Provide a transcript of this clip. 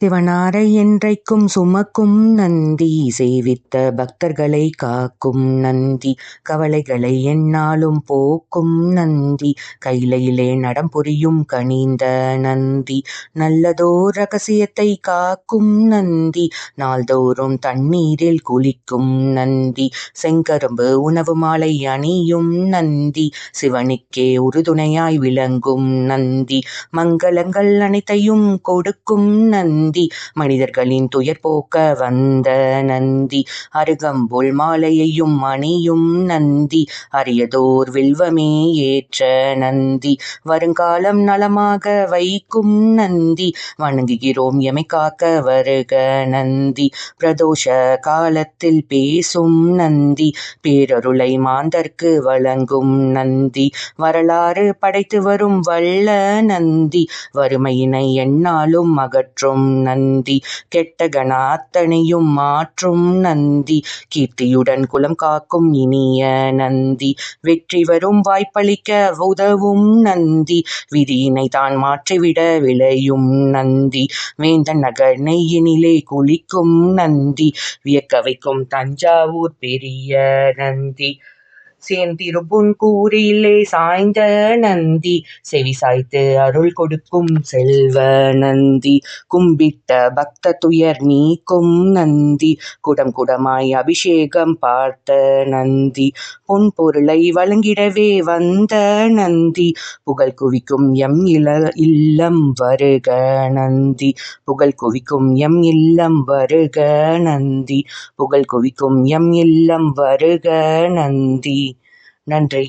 சிவனாரை என்றைக்கும் சுமக்கும் நந்தி சேவித்த பக்தர்களை காக்கும் நந்தி கவலைகளை எந்நாளும் போக்கும் நந்தி கைலையிலே நடம் புரியும் கனிந்த நந்தி நல்லதோர் ரகசியத்தை காக்கும் நந்தி நாள்தோறும் தண்ணீரில் குளிக்கும் நந்தி செங்கரும்பு உணவு மாலை அணியும் நந்தி சிவனுக்கே உறுதுணையாய் விளங்கும் நந்தி மங்களங்கள் அனைத்தையும் கொடுக்கும் நந்தி நந்தி. மனிதர்களின் துயர் போக்க வந்த நந்தி. அருகம்புல் மாலையையும் அணியும் நந்தி. அரியதோர் வில்வமே ஏற்ற நந்தி. வருங்காலம் நலமாக வைக்கும் நந்தி. வணங்குகிறோம் எமை காக்க வருக நந்தி. பிரதோஷ காலத்தில் பேசும் நந்தி. பேரருளை மாந்தர்க்கு வழங்கும் நந்தி. வரலாறு படைத்து வரும் வல்ல நந்தி. வறுமையினை எண்ணாலும் அகற்றும் நந்தி கெட்ட கண அத்தனையும் மாற்றும் நந்தி கீர்த்தியுடன் குலம் காக்கும் இனிய நந்தி வெற்றி வரும் வாய்ப்பளிக்க உதவும் நந்தி விதியினை தான் மாற்றிவிட விளையும் நந்தி வேந்தன் நகர் நெய்யினிலே குளிக்கும் நந்தி வியக்க வைக்கும் தஞ்சாவூர் பெரிய நந்தி சேர்ந்திருப்புன் கூறிலே சாய்ந்த நந்தி செவி சாய்த்து அருள் கொடுக்கும் செல்வ நந்தி. கும்பிட்ட பக்த துயர் நீக்கும் நந்தி குடம் குடமாய் அபிஷேகம் பார்த்த நந்தி. பொன் பொருளை வழங்கிடவே வந்த நந்தி புகழ் குவிக்கும் எம் இல இல்லம் வருக நந்தி. புகழ் குவிக்கும் எம் இல்லம் வருக நந்தி புகழ் குவிக்கும் எம் இல்லம் வருக நந்தி. நன்றி